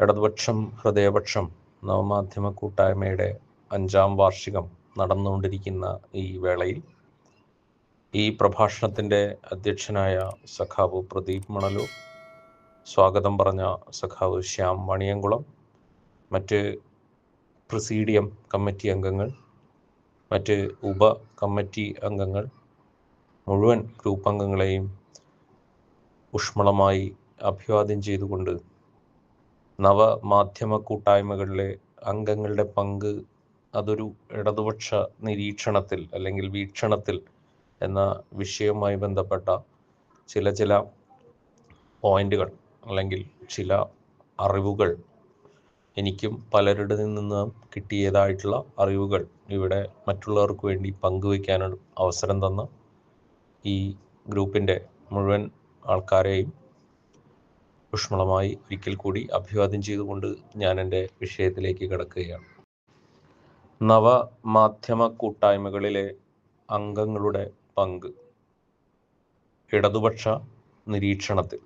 ഇടതുപക്ഷം ഹൃദയപക്ഷം നവമാധ്യമ കൂട്ടായ്മയുടെ അഞ്ചാം വാർഷികം നടന്നുകൊണ്ടിരിക്കുന്ന ഈ വേളയിൽ ഈ പ്രഭാഷണത്തിന്റെ അധ്യക്ഷനായ സഖാവ് പ്രദീപ് മണലൂർ സ്വാഗതം പറഞ്ഞ സഖാവ് ശ്യാം മണിയങ്കുളം മറ്റ് പ്രസീഡിയം കമ്മിറ്റി അംഗങ്ങൾ മറ്റ് ഉപ കമ്മിറ്റി അംഗങ്ങൾ മുഴുവൻ ഗ്രൂപ്പ് അംഗങ്ങളെയും ഊഷ്മളമായി അഭിവാദ്യം ചെയ്തുകൊണ്ട് നവമാധ്യമ കൂട്ടായ്മകളിലെ അംഗങ്ങളുടെ പങ്ക് അതൊരു ഇടതുപക്ഷ നിരീക്ഷണത്തിൽ അല്ലെങ്കിൽ വീക്ഷണത്തിൽ എന്ന വിഷയവുമായി ബന്ധപ്പെട്ട ചില ചില പോയിന്റുകൾ അല്ലെങ്കിൽ ചില അറിവുകൾ എനിക്കും പലരുടെ നിന്നും കിട്ടിയതായിട്ടുള്ള അറിവുകൾ ഇവിടെ മറ്റുള്ളവർക്ക് വേണ്ടി പങ്കുവയ്ക്കാനുള്ള അവസരം തന്ന ഈ ഗ്രൂപ്പിന്റെ മുഴുവൻ ആൾക്കാരെയും ഊഷ്മളമായി ഒരിക്കൽ കൂടി അഭിവാദ്യം ചെയ്തുകൊണ്ട് ഞാൻ എന്റെ വിഷയത്തിലേക്ക് കിടക്കുകയാണ്. നവമാധ്യമ കൂട്ടായ്മകളിലെ അംഗങ്ങളുടെ പങ്ക്. ഇടതുപക്ഷ നിരീക്ഷണത്തിൽ.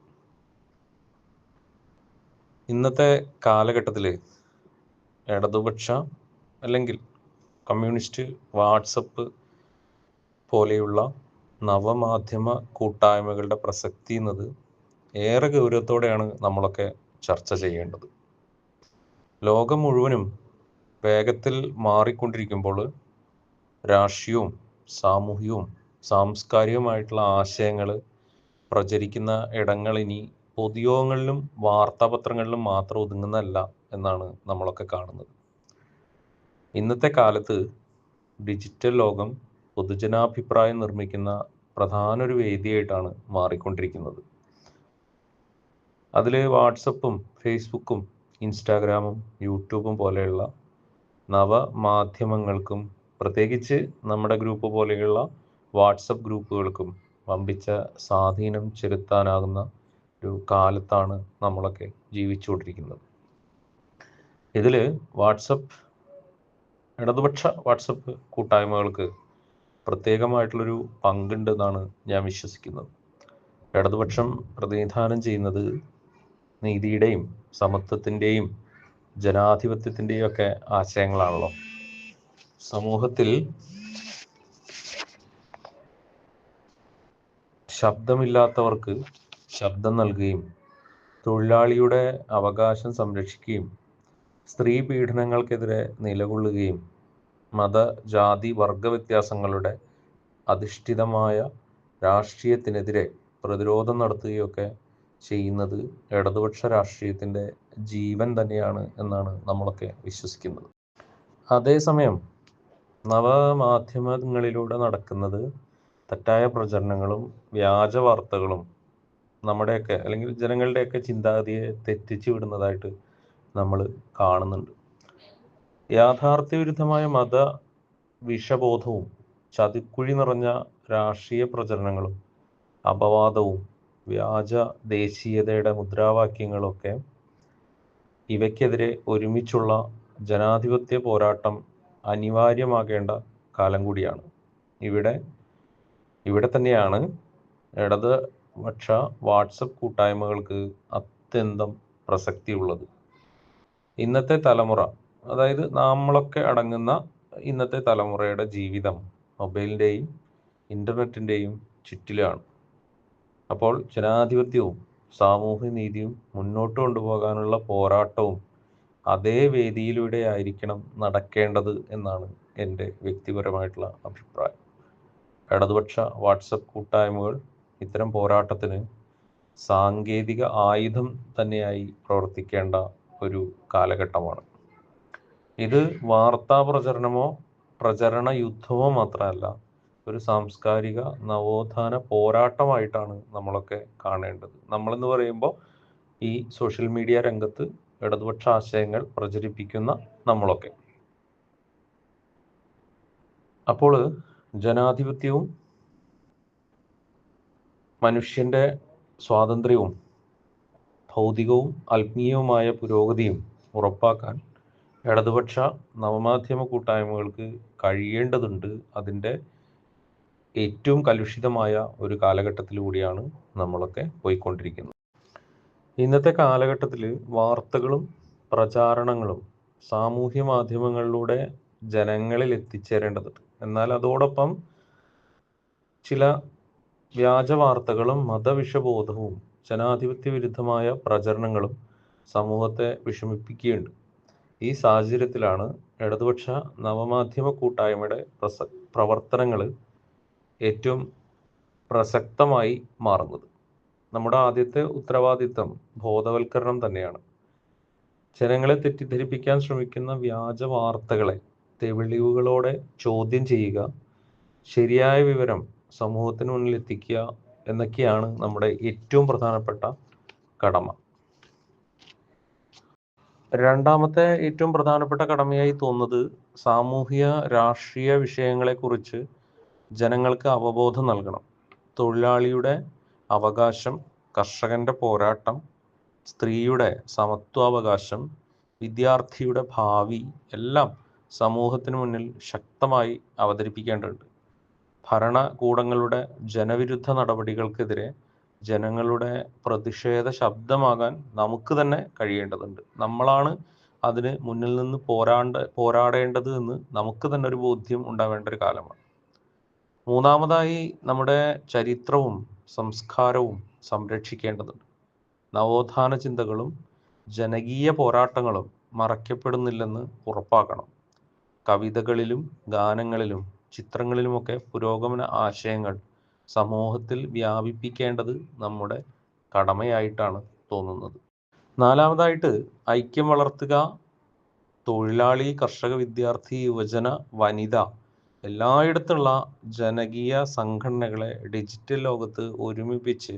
ഇന്നത്തെ കാലഘട്ടത്തിൽ ഇടതുപക്ഷ അല്ലെങ്കിൽ കമ്മ്യൂണിസ്റ്റ് വാട്സപ്പ് പോലെയുള്ള നവമാധ്യമ കൂട്ടായ്മകളുടെ പ്രസക്തി എന്നത് ഏറെ ഗൗരവത്തോടെയാണ് നമ്മളൊക്കെ ചർച്ച ചെയ്യേണ്ടത്. ലോകം മുഴുവനും വേഗത്തിൽ മാറിക്കൊണ്ടിരിക്കുമ്പോൾ രാഷ്ട്രീയവും സാമൂഹികവും സാംസ്കാരികവുമായിട്ടുള്ള ആശയങ്ങൾ പ്രചരിക്കുന്ന ഇടങ്ങൾ ഇനി പൊതുയോഗങ്ങളിലും വാർത്താപത്രങ്ങളിലും മാത്രം ഒതുങ്ങുന്നതല്ല എന്നാണ് നമ്മളൊക്കെ കാണുന്നത്. ഇന്നത്തെ കാലത്ത് ഡിജിറ്റൽ ലോകം പൊതുജനാഭിപ്രായം നിർമ്മിക്കുന്ന പ്രധാന ഒരു വേദിയായിട്ടാണ് മാറിക്കൊണ്ടിരിക്കുന്നത്. അതിൽ വാട്സപ്പും ഫേസ്ബുക്കും ഇൻസ്റ്റാഗ്രാമും യൂട്യൂബും പോലെയുള്ള നവമാധ്യമങ്ങൾക്കും പ്രത്യേകിച്ച് നമ്മുടെ ഗ്രൂപ്പ് പോലെയുള്ള വാട്സപ്പ് ഗ്രൂപ്പുകൾക്കും വമ്പിച്ച സ്വാധീനം ചെലുത്താനാകുന്ന ഒരു കാലത്താണ് നമ്മളൊക്കെ ജീവിച്ചുകൊണ്ടിരിക്കുന്നത്. ഇതിൽ വാട്സപ്പ് ഇടതുപക്ഷ വാട്സപ്പ് കൂട്ടായ്മകൾക്ക് പ്രത്യേകമായിട്ടുള്ളൊരു പങ്കുണ്ടെന്നാണ് ഞാൻ വിശ്വസിക്കുന്നത്. ഇടതുപക്ഷം പ്രതിനിധാനം ചെയ്യുന്നത് നീതിയുടെയും സമത്വത്തിന്റെയും ജനാധിപത്യത്തിന്റെയും ഒക്കെ ആശയങ്ങളാണല്ലോ. സമൂഹത്തിൽ ശബ്ദമില്ലാത്തവർക്ക് ശബ്ദം നൽകുകയും തൊഴിലാളിയുടെ അവകാശം സംരക്ഷിക്കുകയും സ്ത്രീ പീഡനങ്ങൾക്കെതിരെ നിലകൊള്ളുകയും മത ജാതി വർഗ വ്യത്യാസങ്ങളുടെ അധിഷ്ഠിതമായ രാഷ്ട്രീയത്തിനെതിരെ പ്രതിരോധം നടത്തുകയൊക്കെ ചെയ്യുന്നത് ഇടതുപക്ഷ രാഷ്ട്രീയത്തിന്റെ ജീവൻ തന്നെയാണ് എന്നാണ് നമ്മളൊക്കെ വിശ്വസിക്കുന്നത്. അതേസമയം നവമാധ്യമങ്ങളിലൂടെ നടക്കുന്നത് തെറ്റായ പ്രചരണങ്ങളും വ്യാജ വാർത്തകളും നമ്മുടെയൊക്കെ അല്ലെങ്കിൽ ജനങ്ങളുടെയൊക്കെ ചിന്താഗതിയെ തെറ്റിച്ചു വിടുന്നതായിട്ട് നമ്മൾ കാണുന്നുണ്ട്. യാഥാർത്ഥ്യവിരുദ്ധമായ മത വിഷബോധവും ചതിക്കുഴി നിറഞ്ഞ രാഷ്ട്രീയ പ്രചരണങ്ങളും അപവാദവും വ്യാജ ദേശീയതയുടെ മുദ്രാവാക്യങ്ങളൊക്കെ ഇവയ്ക്കെതിരെ ഒരുമിച്ചുള്ള ജനാധിപത്യ പോരാട്ടം അനിവാര്യമാകേണ്ട കാലം കൂടിയാണ്. ഇവിടെ ഇവിടെ തന്നെയാണ് ഇടതുപക്ഷ വാട്സപ്പ് കൂട്ടായ്മകൾക്ക് അത്യന്തം പ്രസക്തിയുള്ളത്. ഇന്നത്തെ തലമുറ അതായത് നമ്മളൊക്കെ അടങ്ങുന്ന ഇന്നത്തെ തലമുറയുടെ ജീവിതം മൊബൈലിന്റെയും ഇന്റർനെറ്റിന്റെയും ചുറ്റിലാണ്. അപ്പോൾ ജനാധിപത്യവും സാമൂഹ്യ നീതിയും മുന്നോട്ട് കൊണ്ടുപോകാനുള്ള പോരാട്ടവും അതേ വേദിയിലൂടെ ആയിരിക്കണം നടക്കേണ്ടത് എന്നാണ് എന്റെ വ്യക്തിപരമായിട്ടുള്ള അഭിപ്രായം. ഇടതുപക്ഷ വാട്സപ്പ് കൂട്ടായ്മകൾ ഇത്തരം പോരാട്ടത്തിന് സാങ്കേതിക ആയുധം തന്നെയായി പ്രവർത്തിക്കേണ്ട ഒരു കാലഘട്ടമാണ്. ഇത് വാർത്താ പ്രചരണമോ പ്രചരണ യുദ്ധമോ മാത്രമല്ല ഒരു സാംസ്കാരിക നവോത്ഥാന പോരാട്ടമായിട്ടാണ് നമ്മളൊക്കെ കാണേണ്ടത്. നമ്മളെന്ന് പറയുമ്പോൾ ഈ സോഷ്യൽ മീഡിയ രംഗത്ത് ഇടതുപക്ഷ ആശയങ്ങൾ പ്രചരിപ്പിക്കുന്ന നമ്മളൊക്കെ. അപ്പോൾ ജനാധിപത്യവും മനുഷ്യന്റെ സ്വാതന്ത്ര്യവും ഭൗതികവും ആത്മീയവുമായ പുരോഗതിയും ഉറപ്പാക്കാൻ ഇടതുപക്ഷ നവമാധ്യമ കൂട്ടായ്മകൾക്ക് കഴിയേണ്ടതുണ്ട്. അതിന്റെ ഏറ്റവും കലുഷിതമായ ഒരു കാലഘട്ടത്തിലൂടെയാണ് നമ്മളൊക്കെ പോയിക്കൊണ്ടിരിക്കുന്നത്. ഇന്നത്തെ കാലഘട്ടത്തിൽ വാർത്തകളും പ്രചാരണങ്ങളും സാമൂഹ്യ മാധ്യമങ്ങളിലൂടെ ജനങ്ങളിൽ എത്തിച്ചേരേണ്ടതുണ്ട്. എന്നാൽ അതോടൊപ്പം ചില വ്യാജ വാർത്തകളും മതവിഷബോധവും ജനാധിപത്യ വിരുദ്ധമായ പ്രചരണങ്ങളും സമൂഹത്തെ വിഷമിപ്പിക്കുകയുണ്ട്. ഈ സാഹചര്യത്തിലാണ് ഇടതുപക്ഷ നവമാധ്യമ കൂട്ടായ്മയുടെ പ്രസ പ്രവർത്തനങ്ങൾ ഏറ്റവും പ്രസക്തമായി മാറുന്നത്. നമ്മുടെ ആദ്യത്തെ ഉത്തരവാദിത്തം ബോധവൽക്കരണം തന്നെയാണ്. ജനങ്ങളെ തെറ്റിദ്ധരിപ്പിക്കാൻ ശ്രമിക്കുന്ന വ്യാജ വാർത്തകളെ തെളിവുകളോടെ ചോദ്യം ചെയ്യുക ശരിയായ വിവരം സമൂഹത്തിന് മുന്നിൽ എത്തിക്കുക എന്നൊക്കെയാണ് നമ്മുടെ ഏറ്റവും പ്രധാനപ്പെട്ട കടമ. രണ്ടാമത്തെ ഏറ്റവും പ്രധാനപ്പെട്ട കടമയായി തോന്നുന്നത് സാമൂഹിക രാഷ്ട്രീയ വിഷയങ്ങളെക്കുറിച്ച് ജനങ്ങൾക്ക് അവബോധം നൽകണം. തൊഴിലാളിയുടെ അവകാശം കർഷകന്റെ പോരാട്ടം സ്ത്രീയുടെ സമത്വാവകാശം വിദ്യാർത്ഥിയുടെ ഭാവി എല്ലാം സമൂഹത്തിന് മുന്നിൽ ശക്തമായി അവതരിപ്പിക്കേണ്ടതുണ്ട്. ഭരണകൂടങ്ങളുടെ ജനവിരുദ്ധ നടപടികൾക്കെതിരെ ജനങ്ങളുടെ പ്രതിഷേധ ശബ്ദമാകാൻ നമുക്ക് തന്നെ കഴിയേണ്ടതുണ്ട്. നമ്മളാണ് അതിന് മുന്നിൽ നിന്ന് പോരാണ്ട് പോരാടേണ്ടത് എന്ന് നമുക്ക് തന്നെ ഒരു ബോധ്യം ഉണ്ടാവേണ്ട ഒരു കാലമാണ്. മൂന്നാമതായി നമ്മുടെ ചരിത്രവും സംസ്കാരവും സംരക്ഷിക്കേണ്ടതുണ്ട്. നവോത്ഥാന ചിന്തകളും ജനകീയ പോരാട്ടങ്ങളും മറയ്ക്കപ്പെടുന്നില്ലെന്ന് ഉറപ്പാക്കണം. കവിതകളിലും ഗാനങ്ങളിലും ചിത്രങ്ങളിലുമൊക്കെ പുരോഗമന ആശയങ്ങൾ സമൂഹത്തിൽ വ്യാപിപ്പിക്കേണ്ടത് നമ്മുടെ കടമയായിട്ടാണ് തോന്നുന്നത്. നാലാമതായിട്ട് ഐക്യം വളർത്തുക തൊഴിലാളി കർഷക വിദ്യാർത്ഥി യുവജന വനിത എല്ലായിടത്തുള്ള ജനകീയ സംഘടനകളെ ഡിജിറ്റൽ ലോകത്ത് ഒരുമിപ്പിച്ച്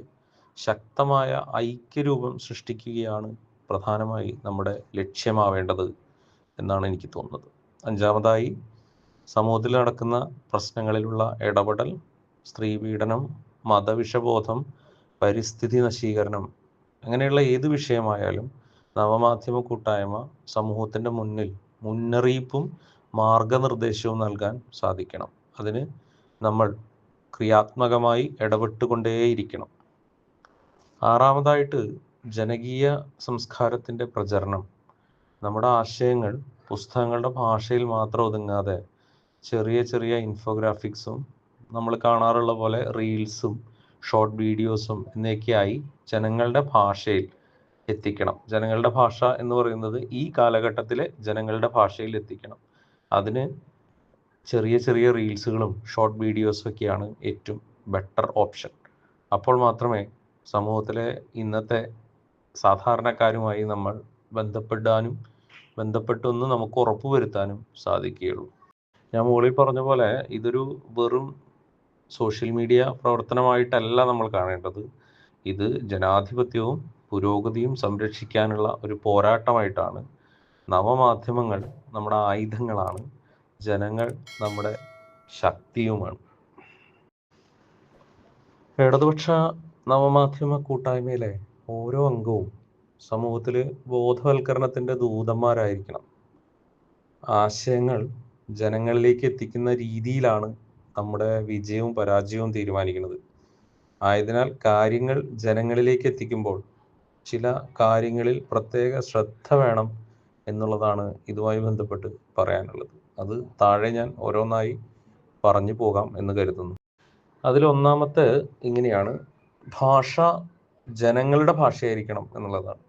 ശക്തമായ ഐക്യരൂപം സൃഷ്ടിക്കുകയാണ് പ്രധാനമായി നമ്മുടെ ലക്ഷ്യമാവേണ്ടത് എന്നാണ് എനിക്ക് തോന്നുന്നത്. അഞ്ചാമതായി സമൂഹത്തിൽ നടക്കുന്ന പ്രശ്നങ്ങളിലുള്ള ഇടപെടൽ സ്ത്രീപീഡനം മതവിഷബോധം പരിസ്ഥിതി നശീകരണം അങ്ങനെയുള്ള ഏത് വിഷയമായാലും നവമാധ്യമ കൂട്ടായ്മ സമൂഹത്തിന്റെ മുന്നിൽ മുന്നറിയിപ്പും മാർഗനിർദ്ദേശവും നൽകാൻ സാധിക്കണം. അതിന് നമ്മൾ ക്രിയാത്മകമായി ഇടപെട്ടുകൊണ്ടേയിരിക്കണം. ആറാമതായിട്ട് ജനകീയ സംസ്കാരത്തിന്റെ പ്രചരണം. നമ്മുടെ ആശയങ്ങൾ പുസ്തകങ്ങളുടെ ഭാഷയിൽ മാത്രം ഒതുങ്ങാതെ ചെറിയ ചെറിയ ഇൻഫോഗ്രാഫിക്സും നമ്മൾ കാണാറുള്ള പോലെ റീൽസും ഷോർട്ട് വീഡിയോസും എന്നൊക്കെയായി ജനങ്ങളുടെ ഭാഷയിൽ എത്തിക്കണം. ജനങ്ങളുടെ ഭാഷ എന്ന് പറയുന്നത് ഈ കാലഘട്ടത്തിലെ ജനങ്ങളുടെ ഭാഷയിൽ എത്തിക്കണം. അതിന് ചെറിയ ചെറിയ റീൽസുകളും ഷോർട്ട് വീഡിയോസും ഒക്കെയാണ് ഏറ്റവും ബെറ്റർ ഓപ്ഷൻ അപ്പോൾ മാത്രമേ സമൂഹത്തിലെ ഇന്നത്തെ സാധാരണക്കാരുമായി നമ്മൾ ബന്ധപ്പെടാനും ബന്ധപ്പെട്ടൊന്ന് നമുക്ക് ഉറപ്പുവരുത്താനും സാധിക്കുകയുള്ളൂ. ഞാൻ മുകളിൽ പറഞ്ഞ പോലെ ഇതൊരു വെറും സോഷ്യൽ മീഡിയ പ്രവർത്തനമായിട്ടല്ല നമ്മൾ കാണേണ്ടത്. ഇത് ജനാധിപത്യവും പുരോഗതിയും സംരക്ഷിക്കാനുള്ള ഒരു പോരാട്ടമായിട്ടാണ് നവമാധ്യമങ്ങൾ നമ്മുടെ ആയുധങ്ങളാണ്. ജനങ്ങൾ നമ്മുടെ ശക്തിയുമാണ്. ഇടതുപക്ഷ നവമാധ്യമ കൂട്ടായ്മയിലെ ഓരോ അംഗവും സമൂഹത്തിൽ ബോധവൽക്കരണത്തിന്റെ ദൂതന്മാരായിരിക്കണം. ആശയങ്ങൾ ജനങ്ങളിലേക്ക് എത്തിക്കുന്ന രീതിയിലാണ് നമ്മുടെ വിജയവും പരാജയവും തീരുമാനിക്കുന്നത്. ആയതിനാൽ കാര്യങ്ങൾ ജനങ്ങളിലേക്ക് എത്തിക്കുമ്പോൾ ചില കാര്യങ്ങളിൽ പ്രത്യേക ശ്രദ്ധ വേണം എന്നുള്ളതാണ് ഇതുമായി ബന്ധപ്പെട്ട് പറയാനുള്ളത്. അത് താഴെ ഞാൻ ഓരോന്നായി പറഞ്ഞു പോകാം എന്ന് കരുതുന്നു. അതിലൊന്നാമത്തെ ഇങ്ങനെയാണ്. ഭാഷ ജനങ്ങളുടെ ഭാഷയായിരിക്കണം എന്നുള്ളതാണ്.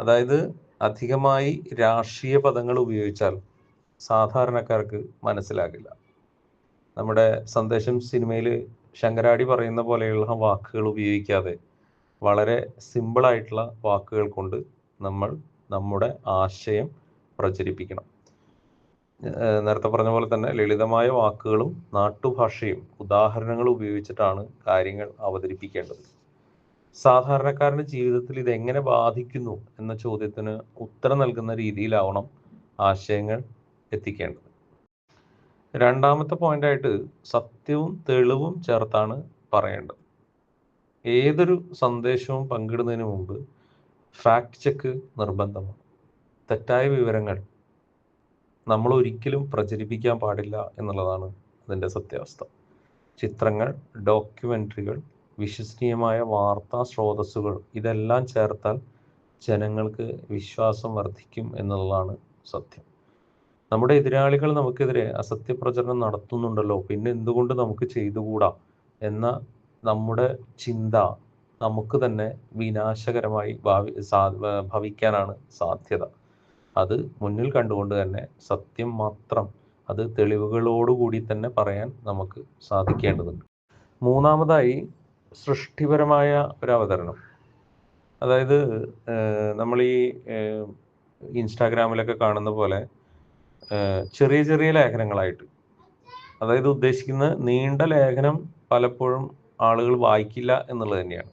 അതായത് അധികമായി രാഷ്ട്രീയ പദങ്ങൾ ഉപയോഗിച്ചാൽ സാധാരണക്കാർക്ക് മനസ്സിലാകില്ല. നമ്മുടെ സന്ദേശം സിനിമയിൽ ശങ്കരാടി പറയുന്ന പോലെയുള്ള വാക്കുകൾ ഉപയോഗിക്കാതെ വളരെ സിമ്പിളായിട്ടുള്ള വാക്കുകൾ കൊണ്ട് നമ്മൾ നമ്മുടെ ആശയം പ്രചരിപ്പിക്കണം. നേരത്തെ പറഞ്ഞ പോലെ തന്നെ ലളിതമായ വാക്കുകളും നാട്ടുഭാഷയും ഉദാഹരണങ്ങൾ ഉപയോഗിച്ചിട്ടാണ് കാര്യങ്ങൾ അവതരിപ്പിക്കേണ്ടത്. സാധാരണക്കാരന്റെ ജീവിതത്തിൽ ഇത് എങ്ങനെ ബാധിക്കുന്നു എന്ന ചോദ്യത്തിന് ഉത്തരം നൽകുന്ന രീതിയിലാവണം ആശയങ്ങൾ എത്തിക്കേണ്ടത്. രണ്ടാമത്തെ പോയിന്റായിട്ട് സത്യവും തെളിവും ചേർത്താണ് പറയേണ്ടത്. ഏതൊരു സന്ദേശവും പങ്കിടുന്നതിന് മുമ്പ് ഫാക്ട് ചെക്ക് നിർബന്ധമാണ്. തെറ്റായ വിവരങ്ങൾ നമ്മൾ ഒരിക്കലും പ്രചരിപ്പിക്കാൻ പാടില്ല എന്നുള്ളതാണ് അതിന്റെ സത്യാവസ്ഥ. ചിത്രങ്ങൾ ഡോക്യുമെന്ററികൾ വിശ്വസനീയമായ വാർത്താ സ്രോതസ്സുകൾ ഇതെല്ലാം ചേർത്താൽ ജനങ്ങൾക്ക് വിശ്വാസം വർദ്ധിക്കും എന്നുള്ളതാണ് സത്യം. നമ്മുടെ എതിരാളികൾ നമുക്കെതിരെ അസത്യപ്രചരണം നടത്തുന്നുണ്ടല്ലോ പിന്നെ എന്തുകൊണ്ട് നമുക്ക് ചെയ്തുകൂടാ? എന്ന നമ്മുടെ ചിന്ത നമുക്ക് തന്നെ വിനാശകരമായി ഭാവി ഭവിക്കാനാണ് സാധ്യത. അത് മുന്നിൽ കണ്ടുകൊണ്ട് തന്നെ സത്യം മാത്രം അത് തെളിവുകളോടുകൂടി തന്നെ പറയാൻ നമുക്ക് സാധിക്കേണ്ടതുണ്ട്. മൂന്നാമതായി സൃഷ്ടിപരമായ ഒരു അവതരണം അതായത് നമ്മൾ ഈ ഇൻസ്റ്റാഗ്രാമിലൊക്കെ കാണുന്ന പോലെ ചെറിയ ചെറിയ ലേഖനങ്ങളായിട്ട്. അതായത് ഉദ്ദേശിക്കുന്ന നീണ്ട ലേഖനം പലപ്പോഴും ആളുകൾ വായിക്കില്ല എന്നുള്ളത് തന്നെയാണ്.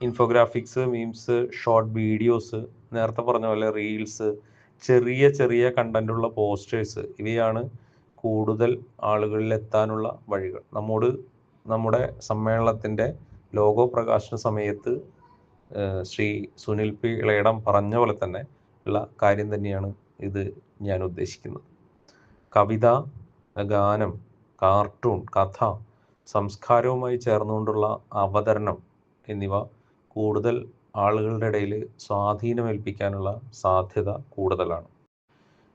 ഇൻഫോഗ്രാഫിക്സ് മീംസ് ഷോർട്ട് വീഡിയോസ് നേരത്തെ പറഞ്ഞ പോലെ റീൽസ് ചെറിയ ചെറിയ കണ്ടന്റുള്ള പോസ്റ്റേഴ്സ് ഇവയാണ് കൂടുതൽ ആളുകളിൽ എത്താനുള്ള വഴികൾ. നമ്മോട് നമ്മുടെ സമ്മേളനത്തിന്റെ ലോഗോ പ്രകാശന സമയത്ത് ശ്രീ സുനിൽ പി ഇളയടം പറഞ്ഞ പോലെ തന്നെ ഉള്ള കാര്യം തന്നെയാണ് ഇത് ഞാൻ ഉദ്ദേശിക്കുന്നത്. കവിത ഗാനം കാർട്ടൂൺ കഥ സംസ്കാരവുമായി ചേർന്നുകൊണ്ടുള്ള അവതരണം എന്നിവ കൂടുതൽ ആളുകളുടെ ഇടയിൽ സ്വാധീനമേൽപ്പിക്കാനുള്ള സാധ്യത കൂടുതലാണ്.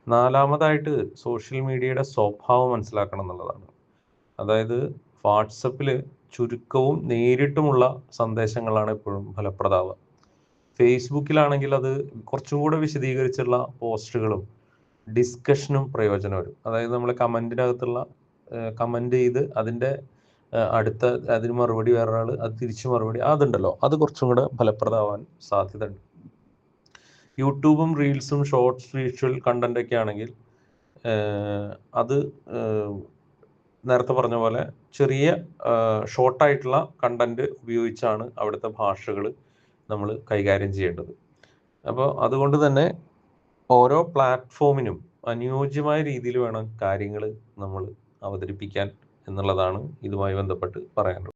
നാലാമതായിട്ട് സോഷ്യൽ മീഡിയയുടെ സ്വഭാവം മനസ്സിലാക്കണം എന്നുള്ളതാണ്. അതായത് വാട്സപ്പിൽ ചുരുക്കവും നേരിട്ടുമുള്ള സന്ദേശങ്ങളാണ് എപ്പോഴും ഫലപ്രദാവുക ഫേസ്ബുക്കിലാണെങ്കിൽ അത് കുറച്ചും കൂടെ വിശദീകരിച്ചുള്ള പോസ്റ്റുകളും ഡിസ്കഷനും പ്രയോജനം വരും അതായത് നമ്മൾ കമന്റിനകത്തുള്ള കമന്റ് ചെയ്ത് അതിന്റെ അടുത്ത അതിന് മറുപടി വേറൊരാൾ അത് തിരിച്ചു മറുപടി അതുണ്ടല്ലോ. അത് കുറച്ചും കൂടെ ഫലപ്രദമാവാൻ സാധ്യത ഉണ്ട് യൂട്യൂബും റീൽസും ഷോർട്സ് വിഷ്വൽ കണ്ടന്റ് ഒക്കെ ആണെങ്കിൽ അത് നേരത്തെ പറഞ്ഞ പോലെ ചെറിയ ഷോർട്ടായിട്ടുള്ള കണ്ടന്റ് ഉപയോഗിച്ചാണ് അവിടുത്തെ ഭാഷകൾ നമ്മൾ കൈകാര്യം ചെയ്യേണ്ടത്. അപ്പോൾ അതുകൊണ്ട് തന്നെ ഓരോ പ്ലാറ്റ്ഫോമിനും അനുയോജ്യമായ രീതിയിൽ വേണം കാര്യങ്ങൾ നമ്മൾ അവതരിപ്പിക്കാൻ എന്നുള്ളതാണ് ഇതുമായി ബന്ധപ്പെട്ട് പറയാനുള്ളത്.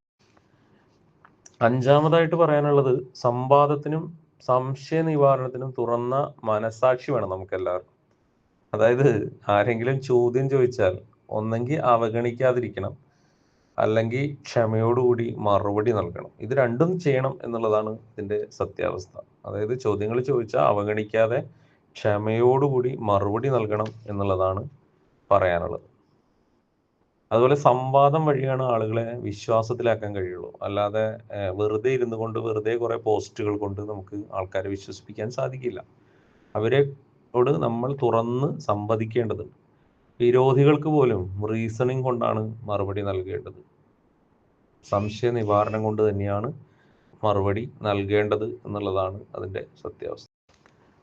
അഞ്ചാമതായിട്ട് പറയാനുള്ളത് സംവാദത്തിനും സംശയ നിവാരണത്തിനും തുറന്ന മനസാക്ഷി വേണം നമുക്ക് എല്ലാവർക്കും അതായത് ആരെങ്കിലും ചോദ്യം ചോദിച്ചാൽ ഒന്നെങ്കിൽ അവഗണിക്കാതിരിക്കണം. അല്ലെങ്കിൽ ക്ഷമയോടുകൂടി മറുപടി നൽകണം. ഇത് രണ്ടും ചെയ്യണം എന്നുള്ളതാണ് ഇതിന്റെ സത്യാവസ്ഥ. അതായത് ചോദ്യങ്ങൾ ചോദിച്ചാൽ അവഗണിക്കാതെ ക്ഷമയോടുകൂടി മറുപടി നൽകണം എന്നുള്ളതാണ് പറയാനുള്ളത്. അതുപോലെ സംവാദം വഴിയാണ് ആളുകളെ വിശ്വാസത്തിലാക്കാൻ കഴിയുള്ളൂ. അല്ലാതെ വെറുതെ ഇരുന്നു കൊണ്ട് വെറുതെ കുറെ പോസ്റ്റുകൾ കൊണ്ട് നമുക്ക് ആൾക്കാരെ വിശ്വസിപ്പിക്കാൻ സാധിക്കില്ല. അവരോട് നമ്മൾ തുറന്ന് സംവദിക്കേണ്ടതുണ്ട്. വിരോധികൾക്ക് പോലും റീസണിങ് കൊണ്ടാണ് മറുപടി നൽകേണ്ടത്. സംശയ നിവാരണം കൊണ്ട് തന്നെയാണ് മറുപടി നൽകേണ്ടത് എന്നുള്ളതാണ് അതിന്റെ സത്യാവസ്ഥ.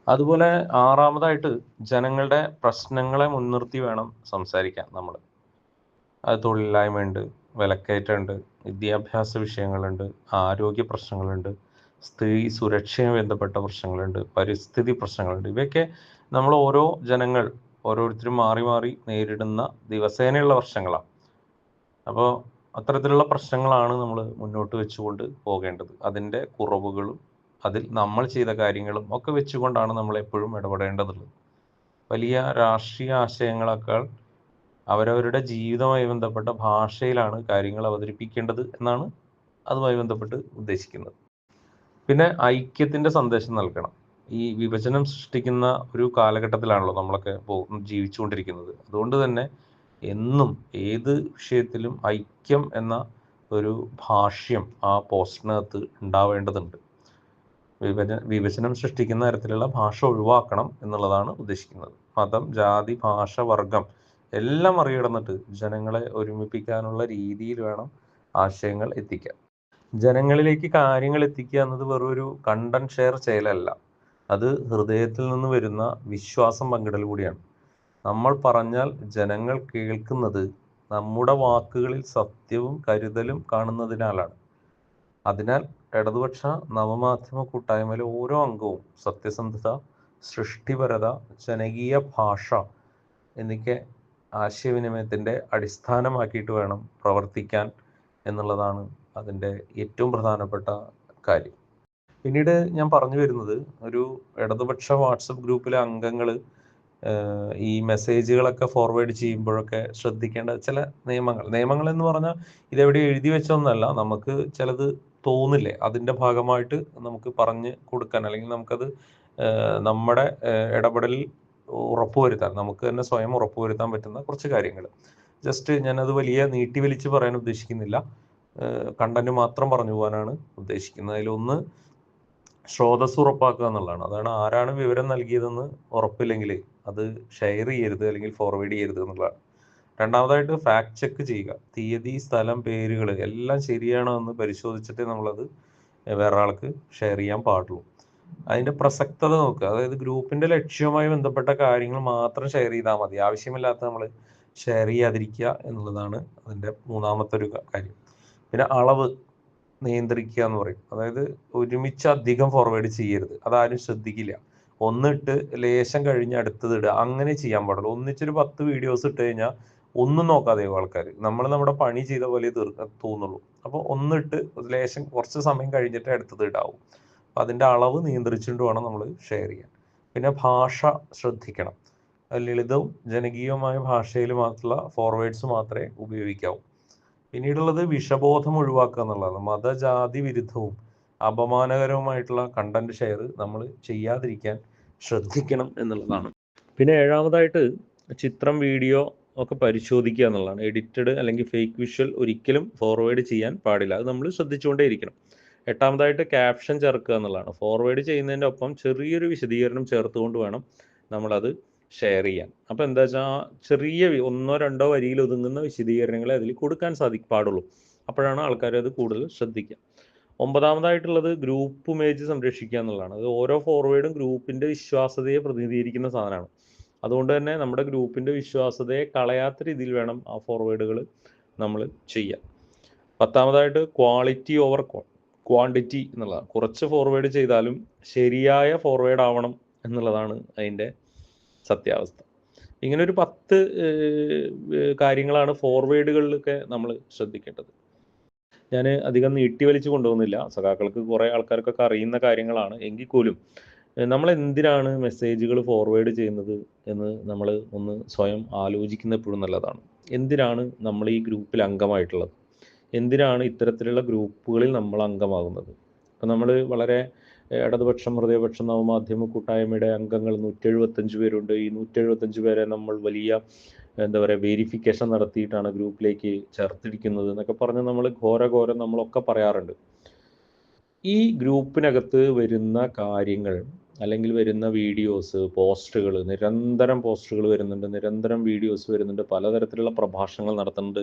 അതുപോലെ ആറാമതായിട്ട് ജനങ്ങളുടെ പ്രശ്നങ്ങളെ മുൻനിർത്തി വേണം സംസാരിക്കാൻ നമ്മൾ. അത് തൊഴിലില്ലായ്മയുണ്ട് വിലക്കയറ്റമുണ്ട് വിദ്യാഭ്യാസ വിഷയങ്ങളുണ്ട് ആരോഗ്യ പ്രശ്നങ്ങളുണ്ട് സ്ത്രീ സുരക്ഷയുമായി ബന്ധപ്പെട്ട പ്രശ്നങ്ങളുണ്ട് പരിസ്ഥിതി പ്രശ്നങ്ങളുണ്ട്. ഇവയൊക്കെ നമ്മൾ ഓരോ ജനങ്ങൾ ഓരോരുത്തരും മാറി മാറി നേരിടുന്ന ദിവസേനയുള്ള പ്രശ്നങ്ങളാണ് അപ്പോൾ അത്തരത്തിലുള്ള പ്രശ്നങ്ങളാണ് നമ്മൾ മുന്നോട്ട് വെച്ചുകൊണ്ട് പോകേണ്ടത്. അതിന്റെ കുറവുകളും അതിൽ നമ്മൾ ചെയ്ത കാര്യങ്ങളും ഒക്കെ വെച്ചുകൊണ്ടാണ് നമ്മൾ എപ്പോഴും ഇടപെടേണ്ടതുള്ളത്. വലിയ രാഷ്ട്രീയ ആശയങ്ങളെക്കാൾ അവരവരുടെ ജീവിതവുമായി ബന്ധപ്പെട്ട ഭാഷയിലാണ് കാര്യങ്ങൾ അവതരിപ്പിക്കേണ്ടത് എന്നാണ് അതുമായി ബന്ധപ്പെട്ട് ഉദ്ദേശിക്കുന്നത്. പിന്നെ ഐക്യത്തിന്റെ സന്ദേശം നൽകണം. ഈ വിഭജനം സൃഷ്ടിക്കുന്ന ഒരു കാലഘട്ടത്തിലാണല്ലോ നമ്മളൊക്കെ ജീവിച്ചുകൊണ്ടിരിക്കുന്നത്. അതുകൊണ്ട് തന്നെ എന്നും ഏത് വിഷയത്തിലും ഐക്യം എന്ന ഒരു ഭാഷ്യം ആ പോസ്റ്റിനകത്ത് ഉണ്ടാവേണ്ടതുണ്ട്. വിഭജന വിഭജനം സൃഷ്ടിക്കുന്ന തരത്തിലുള്ള ഭാഷ ഒഴിവാക്കണം എന്നുള്ളതാണ് ഉദ്ദേശിക്കുന്നത്. മതം ജാതി ഭാഷ വർഗം എല്ലാം മറികടന്നിട്ട് ജനങ്ങളെ ഒരുമിപ്പിക്കാനുള്ള രീതിയിൽ വേണം ആശയങ്ങൾ എത്തിക്കാൻ. ജനങ്ങളിലേക്ക് കാര്യങ്ങൾ എത്തിക്കുക എന്നത് വെറും ഒരു കണ്ടന്റ് ഷെയർ ചെയ്യലല്ല. അത് ഹൃദയത്തിൽ നിന്ന് വരുന്ന വിശ്വാസം പങ്കിടൽ കൂടിയാണ്. നമ്മൾ പറഞ്ഞാൽ ജനങ്ങൾ കേൾക്കുന്നത് നമ്മുടെ വാക്കുകളിൽ സത്യവും കരുതലും കാണുന്നതിനാലാണ്. അതിനാൽ ഇടതുപക്ഷ നവമാധ്യമ കൂട്ടായ്മയിലെ ഓരോ അംഗവും സത്യസന്ധത സൃഷ്ടിപരത ജനകീയ ഭാഷ എന്നിവ ആശയവിനിമയത്തിന്റെ അടിസ്ഥാനമാക്കിയിട്ട് വേണം പ്രവർത്തിക്കാൻ എന്നുള്ളതാണ് അതിന്റെ ഏറ്റവും പ്രധാനപ്പെട്ട കാര്യം. പിന്നീട് ഞാൻ പറഞ്ഞു വരുന്നത് ഒരു ഇടതുപക്ഷ വാട്സപ്പ് ഗ്രൂപ്പിലെ അംഗങ്ങൾ ഈ മെസ്സേജുകളൊക്കെ ഫോർവേഡ് ചെയ്യുമ്പോഴൊക്കെ ശ്രദ്ധിക്കേണ്ട ചില നിയമങ്ങൾ. നിയമങ്ങൾ എന്ന് പറഞ്ഞാൽ ഇതെവിടെ എഴുതി വെച്ചൊന്നല്ല നമുക്ക് ചിലത് തോന്നില്ലേ അതിന്റെ ഭാഗമായിട്ട് നമുക്ക് പറഞ്ഞ് കൊടുക്കാൻ. അല്ലെങ്കിൽ നമുക്കത് നമ്മുടെ ഇടപെടലിൽ ഉറപ്പുവരുത്താൻ നമുക്ക് തന്നെ സ്വയം ഉറപ്പുവരുത്താൻ പറ്റുന്ന കുറച്ച് കാര്യങ്ങൾ. ജസ്റ്റ് ഞാനത് വലിയ നീട്ടി വലിച്ച് പറയാൻ ഉദ്ദേശിക്കുന്നില്ല. കണ്ടന്റ് മാത്രം പറഞ്ഞു പോകാനാണ് ഉദ്ദേശിക്കുന്നത്. അതിലൊന്ന് സ്രോതസ് ഉറപ്പാക്കുക എന്നുള്ളതാണ്. അതാണ് ആരാണ് വിവരം നൽകിയതെന്ന് ഉറപ്പില്ലെങ്കിൽ അത് ഷെയർ ചെയ്യരുത് അല്ലെങ്കിൽ ഫോർവേഡ് ചെയ്യരുത് എന്നുള്ളതാണ്. രണ്ടാമതായിട്ട് ഫാക്ട് ചെക്ക് ചെയ്യുക. തീയതി സ്ഥലം പേരുകൾ എല്ലാം ശരിയാണോ എന്ന് പരിശോധിച്ചിട്ടേ നമ്മളത് വേറെ ആൾക്ക് ഷെയർ ചെയ്യാൻ പാടുള്ളൂ. അതിന്റെ പ്രസക്തത നോക്കുക. അതായത് ഗ്രൂപ്പിന്റെ ലക്ഷ്യവുമായി ബന്ധപ്പെട്ട കാര്യങ്ങൾ മാത്രം ഷെയർ ചെയ്താൽ മതി. ആവശ്യമില്ലാത്ത നമ്മൾ ഷെയർ ചെയ്യാതിരിക്കുക എന്നുള്ളതാണ് അതിന്റെ മൂന്നാമത്തെ ഒരു കാര്യം. പിന്നെ അളവ് നിയന്ത്രിക്കുക എന്ന് പറയും. അതായത് ഒരുമിച്ച് അധികം ഫോർവേഡ് ചെയ്യരുത്. അതാരും ശ്രദ്ധിക്കില്ല. ഒന്നിട്ട് ലേശം കഴിഞ്ഞ് അടുത്തത് ഇടുക. അങ്ങനെ ചെയ്യാൻ പാടുള്ളൂ. ഒന്നിച്ചൊരു പത്ത് വീഡിയോസ് ഇട്ട് കഴിഞ്ഞാൽ ഒന്നും നോക്കാതെ ആൾക്കാർ നമ്മൾ നമ്മുടെ പണി ചെയ്ത പോലെ തീർക്ക തോന്നുള്ളൂ. അപ്പോൾ ഒന്നിട്ട് ലേശം കുറച്ച് സമയം കഴിഞ്ഞിട്ട് അടുത്തത് ഇടാവും. അപ്പം അതിന്റെ അളവ് നിയന്ത്രിച്ചുകൊണ്ട് വേണം നമ്മൾ ഷെയർ ചെയ്യാൻ. പിന്നെ ഭാഷ ശ്രദ്ധിക്കണം. ലളിതവും ജനകീയവുമായ ഭാഷയിൽ മാത്രമുള്ള ഫോർവേഡ്സ് മാത്രമേ ഉപയോഗിക്കാവൂ. പിന്നീടുള്ളത് വിഷബോധം ഒഴിവാക്കുക എന്നുള്ളതാണ്. മതജാതി വിരുദ്ധവും അപമാനകരവുമായിട്ടുള്ള കണ്ടന്റ് ഷെയർ നമ്മൾ ചെയ്യാതിരിക്കാൻ ശ്രദ്ധിക്കണം എന്നുള്ളതാണ്. പിന്നെ ഏഴാമതായിട്ട് ചിത്രം വീഡിയോ ഒക്കെ പരിശോധിക്കുക എന്നുള്ളതാണ്. എഡിറ്റഡ് അല്ലെങ്കിൽ ഫേക്ക് വിഷ്വൽ ഒരിക്കലും ഫോർവേഡ് ചെയ്യാൻ പാടില്ല. അത് നമ്മൾ ശ്രദ്ധിച്ചുകൊണ്ടേ ഇരിക്കണം എട്ടാമതായിട്ട് ക്യാപ്ഷൻ ചേർക്കുക എന്നുള്ളതാണ്. ഫോർവേഡ് ചെയ്യുന്നതിന്റെ ഒപ്പം ചെറിയൊരു വിശദീകരണം ചേർത്തുകൊണ്ട് വേണം നമ്മളത് ഷെയർ ചെയ്യാൻ. അപ്പോൾ എന്താ വെച്ചാൽ ചെറിയ ഒന്നോ രണ്ടോ വരിയിൽ ഒതുങ്ങുന്ന വിശദീകരണങ്ങളെ അതിൽ കൊടുക്കാൻ സാധി പാടുള്ളൂ. അപ്പോഴാണ് ആൾക്കാർ അത് കൂടുതൽ ശ്രദ്ധിക്കുക ഒമ്പതാമതായിട്ടുള്ളത് ഗ്രൂപ്പ് ഇമേജ് സംരക്ഷിക്കുക എന്നുള്ളതാണ്. അത് ഓരോ ഫോർവേഡും ഗ്രൂപ്പിന്റെ വിശ്വാസതയെ പ്രതിനിധീകരിക്കുന്ന സാധനമാണ്. അതുകൊണ്ട് തന്നെ നമ്മുടെ ഗ്രൂപ്പിന്റെ വിശ്വാസതയെ കളയാത്ത രീതിയിൽ വേണം ആ ഫോർവേഡുകൾ നമ്മൾ ചെയ്യാൻ. പത്താമതായിട്ട് ക്വാളിറ്റി ഓവർ ക്വാണ്ടിറ്റി എന്നുള്ളതാണ്. കുറച്ച് ഫോർവേഡ് ചെയ്താലും ശരിയായ ഫോർവേഡ് ആവണം എന്നുള്ളതാണ് അതിന്റെ സത്യാവസ്ഥ. ഇങ്ങനെ ഒരു പത്ത് കാര്യങ്ങളാണ് ഫോർവേഡുകളിലൊക്കെ നമ്മൾ ശ്രദ്ധിക്കേണ്ടത്. ഞാൻ അധികം നീട്ടി വലിച്ചു കൊണ്ടുപോകുന്നില്ല. സഖാക്കൾക്ക് കുറേ ആൾക്കാർക്കൊക്കെ അറിയുന്ന കാര്യങ്ങളാണ്. എങ്കിൽ പോലും നമ്മൾ എന്തിനാണ് മെസ്സേജുകൾ ഫോർവേഡ് ചെയ്യുന്നത് എന്ന് നമ്മൾ ഒന്ന് സ്വയം ആലോചിക്കുന്ന എപ്പോഴും നല്ലതാണ്. എന്തിനാണ് നമ്മൾ ഈ ഗ്രൂപ്പിൽ അംഗമായിട്ടുള്ളത്? എന്തിനാണ് ഇത്തരത്തിലുള്ള ഗ്രൂപ്പുകളിൽ നമ്മൾ അംഗമാകുന്നത്? അപ്പം നമ്മൾ വളരെ ഇടതുപക്ഷം ഹൃദയപക്ഷം നവമാധ്യമ കൂട്ടായ്മയുടെ അംഗങ്ങൾ നൂറ്റി എഴുപത്തഞ്ച് പേരുണ്ട്. ഈ നൂറ്റി എഴുപത്തഞ്ച് പേരെ നമ്മൾ വലിയ എന്താ പറയുക വെരിഫിക്കേഷൻ നടത്തിയിട്ടാണ് ഗ്രൂപ്പിലേക്ക് ചേർത്തിരിക്കുന്നത് എന്നൊക്കെ പറഞ്ഞ് നമ്മൾ ഘോര ഘോരം നമ്മളൊക്കെ പറയാറുണ്ട്. ഈ ഗ്രൂപ്പിനകത്ത് വരുന്ന കാര്യങ്ങൾ അല്ലെങ്കിൽ വരുന്ന വീഡിയോസ് പോസ്റ്റുകൾ നിരന്തരം പോസ്റ്റുകൾ വരുന്നുണ്ട് നിരന്തരം വീഡിയോസ് വരുന്നുണ്ട് പലതരത്തിലുള്ള പ്രഭാഷണങ്ങൾ നടത്തുന്നുണ്ട്.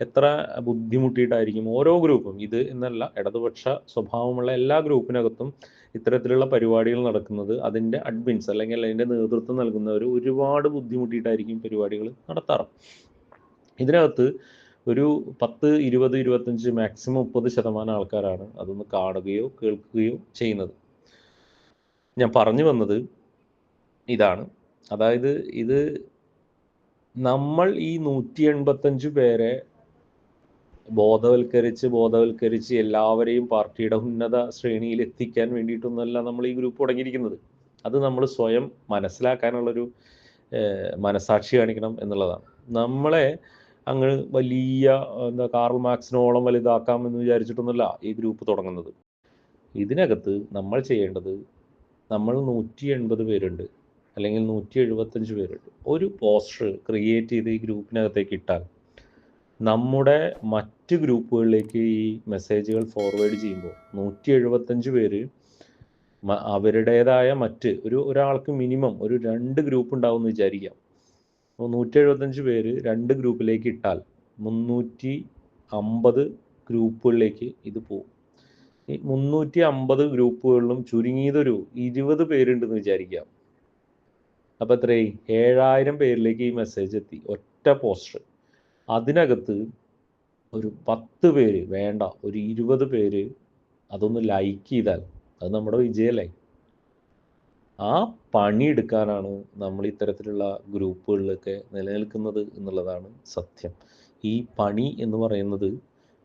എത്ര ബുദ്ധിമുട്ടിയിട്ടായിരിക്കും ഓരോ ഗ്രൂപ്പും. ഇത് എന്നല്ല ഇടതുപക്ഷ സ്വഭാവമുള്ള എല്ലാ ഗ്രൂപ്പിനകത്തും ഇത്തരത്തിലുള്ള പരിപാടികൾ നടക്കുന്നത് അതിന്റെ അഡ്മിൻസ് അല്ലെങ്കിൽ അതിന്റെ നേതൃത്വം നൽകുന്നവർ ഒരുപാട് ബുദ്ധിമുട്ടിയിട്ടായിരിക്കും പരിപാടികൾ നടത്താറ്. ഇതിനകത്ത് ഒരു പത്ത് ഇരുപത് ഇരുപത്തഞ്ച് മാക്സിമം മുപ്പത് ശതമാനം ആൾക്കാരാണ് അതൊന്ന് കാണുകയോ കേൾക്കുകയോ ചെയ്യുന്നത്. ഞാൻ പറഞ്ഞു വന്നത് ഇതാണ്. അതായത് ഇത് നമ്മൾ ഈ നൂറ്റി എൺപത്തഞ്ച് പേരെ ബോധവൽക്കരിച്ച് ബോധവൽക്കരിച്ച് എല്ലാവരെയും പാർട്ടിയുടെ ഉന്നത ശ്രേണിയിൽ എത്തിക്കാൻ വേണ്ടിയിട്ടൊന്നുമല്ല നമ്മൾ ഈ ഗ്രൂപ്പ് തുടങ്ങിയിരിക്കുന്നത്. അത് നമ്മൾ സ്വയം മനസ്സിലാക്കാനുള്ളൊരു മനസാക്ഷി കാണിക്കണം എന്നുള്ളതാണ്. നമ്മളെ അങ്ങ് വലിയ എന്താ കാർൾ മാക്സിനോളം വലുതാക്കാം എന്ന് വിചാരിച്ചിട്ടൊന്നുമല്ല ഈ ഗ്രൂപ്പ് തുടങ്ങുന്നത്. ഇതിനകത്ത് നമ്മൾ ചെയ്യേണ്ടത് നമ്മൾ നൂറ്റി എൺപത് പേരുണ്ട്. അല്ലെങ്കിൽ നൂറ്റി എഴുപത്തഞ്ച് പേരുണ്ട്. ഒരു പോസ്റ്റർ ക്രിയേറ്റ് ചെയ്ത് ഈ ഗ്രൂപ്പിനകത്തേക്ക് ഇട്ടാൽ നമ്മുടെ മറ്റ് ഗ്രൂപ്പുകളിലേക്ക് ഈ മെസ്സേജുകൾ ഫോർവേഡ് ചെയ്യുമ്പോൾ നൂറ്റി എഴുപത്തഞ്ച് പേര് അവരുടേതായ മറ്റ് ഒരു ഒരാൾക്ക് മിനിമം ഒരു രണ്ട് ഗ്രൂപ്പ് ഉണ്ടാവും എന്ന് വിചാരിക്കാം. അപ്പോൾ നൂറ്റി എഴുപത്തഞ്ച് പേര് രണ്ട് ഗ്രൂപ്പിലേക്ക് ഇട്ടാൽ മുന്നൂറ്റി അമ്പത് ഗ്രൂപ്പുകളിലേക്ക് ഇത് പോകും. ഈ മുന്നൂറ്റി അമ്പത് ഗ്രൂപ്പുകളിലും ചുരുങ്ങിയതൊരു ഇരുപത് പേരുണ്ടെന്ന് വിചാരിക്കാം. അപ്പം എത്രയായി ഏഴായിരം പേരിലേക്ക് ഈ മെസ്സേജ് എത്തി. ഒറ്റ പോസ്റ്റർ അതിനകത്ത് ഒരു പത്ത് പേര് വേണ്ട ഒരു ഇരുപത് പേര് അതൊന്ന് ലൈക്ക് ചെയ്താൽ അത് നമ്മുടെ വിജയല്ലേ? ആ പണിയെടുക്കാനാണ് നമ്മൾ ഇത്തരത്തിലുള്ള ഗ്രൂപ്പുകളിലൊക്കെ നിലനിൽക്കുന്നത് എന്നുള്ളതാണ് സത്യം. ഈ പണി എന്ന് പറയുന്നത്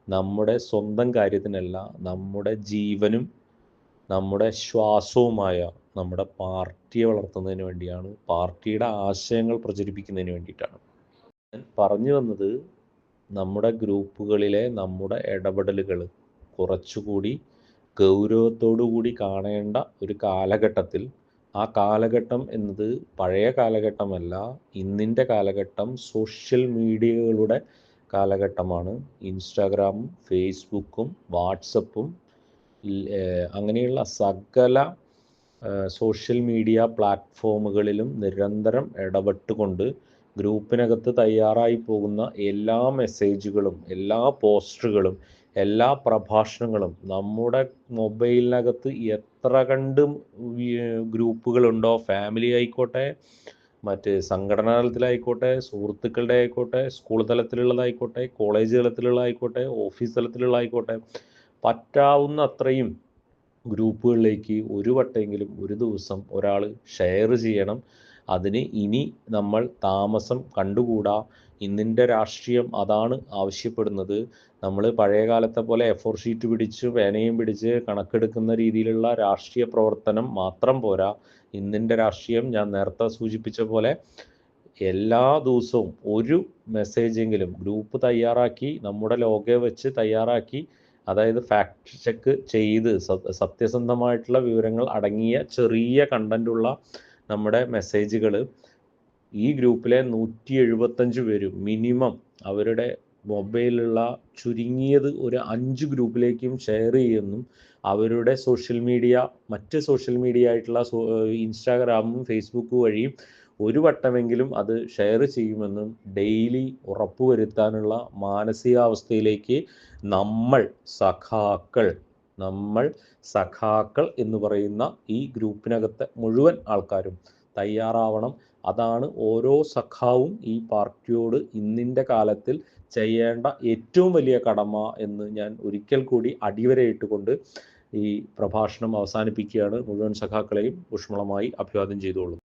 നമ്മുടെ സ്വന്തം കാര്യത്തിനല്ല നമ്മുടെ ജീവനും നമ്മുടെ ശ്വാസവുമായ നമ്മുടെ പാർട്ടിയെ വളർത്തുന്നതിന് വേണ്ടിയാണ് പാർട്ടിയുടെ ആശയങ്ങൾ പ്രചരിപ്പിക്കുന്നതിന് വേണ്ടിയിട്ടാണ്. ഞാൻ പറഞ്ഞു വന്നത് നമ്മുടെ ഗ്രൂപ്പുകളിലെ നമ്മുടെ ഇടപെടലുകൾ കുറച്ചുകൂടി ഗൗരവത്തോടു കൂടി കാണേണ്ട ഒരു കാലഘട്ടത്തിൽ ആ കാലഘട്ടം എന്നത് പഴയ കാലഘട്ടമല്ല ഇന്നിന്റെ കാലഘട്ടം സോഷ്യൽ മീഡിയകളുടെ കാലഘട്ടമാണ്. ഇൻസ്റ്റാഗ്രാമും ഫേസ്ബുക്കും വാട്സപ്പും അങ്ങനെയുള്ള സകല സോഷ്യൽ മീഡിയ പ്ലാറ്റ്ഫോമുകളിലും നിരന്തരം ഇടപെട്ടുകൊണ്ട് ഗ്രൂപ്പിനകത്ത് തയ്യാറായി പോകുന്ന എല്ലാ മെസ്സേജുകളും എല്ലാ പോസ്റ്ററുകളും എല്ലാ പ്രഭാഷണങ്ങളും നമ്മുടെ മൊബൈലിനകത്ത് എത്ര കണ്ട് ഗ്രൂപ്പുകളുണ്ടോ ഫാമിലി ആയിക്കോട്ടെ മറ്റ് സംഘടനാ തലത്തിലായിക്കോട്ടെ സുഹൃത്തുക്കളുടെ ആയിക്കോട്ടെ സ്കൂൾ തലത്തിലുള്ളതായിക്കോട്ടെ കോളേജ് തലത്തിലുള്ളതായിക്കോട്ടെ ഓഫീസ് തലത്തിലുള്ളതായിക്കോട്ടെ പറ്റാവുന്ന അത്രയും ഗ്രൂപ്പുകളിലേക്ക് ഒരു വട്ടമെങ്കിലും ഒരു ദിവസം ഒരാൾ ഷെയർ ചെയ്യണം. അതിന് ഇനി നമ്മൾ താമസം കണ്ടുകൂടാ. ഇന്നിന്റെ രാഷ്ട്രീയം അതാണ് ആവശ്യപ്പെടുന്നത്. നമ്മൾ പഴയ കാലത്തെ പോലെ എഫോർ ഫോർ ഷീറ്റ് പിടിച്ച് പേനയും പിടിച്ച് കണക്കെടുക്കുന്ന രീതിയിലുള്ള രാഷ്ട്രീയ പ്രവർത്തനം മാത്രം പോരാ. ഇന്നിന്റെ രാഷ്ട്രീയം ഞാൻ നേരത്തെ സൂചിപ്പിച്ച പോലെ എല്ലാ ദിവസവും ഒരു മെസ്സേജെങ്കിലും ഗ്രൂപ്പ് തയ്യാറാക്കി നമ്മുടെ ലോകെ വെച്ച് തയ്യാറാക്കി അതായത് ഫാക്ട് ചെക്ക് ചെയ്ത് സത്യസന്ധമായിട്ടുള്ള വിവരങ്ങൾ അടങ്ങിയ ചെറിയ കണ്ടന്റുള്ള നമ്മുടെ മെസ്സേജുകൾ ഈ ഗ്രൂപ്പിലെ നൂറ്റി എഴുപത്തഞ്ച് പേരും മിനിമം അവരുടെ മൊബൈലിലുള്ള ചുരുങ്ങിയത് ഒരു അഞ്ച് ഗ്രൂപ്പിലേക്കും ഷെയർ ചെയ്യുന്നു. അവരുടെ സോഷ്യൽ മീഡിയ മറ്റ് സോഷ്യൽ മീഡിയ ആയിട്ടുള്ള ഇൻസ്റ്റാഗ്രാമും ഫേസ്ബുക്കും വഴിയും ഒരു വട്ടമെങ്കിലും അത് ഷെയർ ചെയ്യുമെന്നും ഡെയിലി ഉറപ്പുവരുത്താനുള്ള മാനസികാവസ്ഥയിലേക്ക് നമ്മൾ സഖാക്കൾ നമ്മൾ സഖാക്കൾ എന്ന് പറയുന്ന ഈ ഗ്രൂപ്പിനകത്തെ മുഴുവൻ ആൾക്കാരും തയ്യാറാവണം. അതാണ് ഓരോ സഖാവും ഈ പാർട്ടിയോട് ഇന്നിന്റെ കാലത്തിൽ ചെയ്യേണ്ട ഏറ്റവും വലിയ കടമ എന്ന് ഞാൻ ഒരിക്കൽ കൂടി അടിവരയിട്ടുകൊണ്ട് ഈ പ്രഭാഷണം അവസാനിപ്പിക്കുകയാണ്. മുഴുവൻ സഖാക്കളെയും ഊഷ്മളമായി അഭിവാദ്യം ചെയ്തുകൊള്ളുന്നു.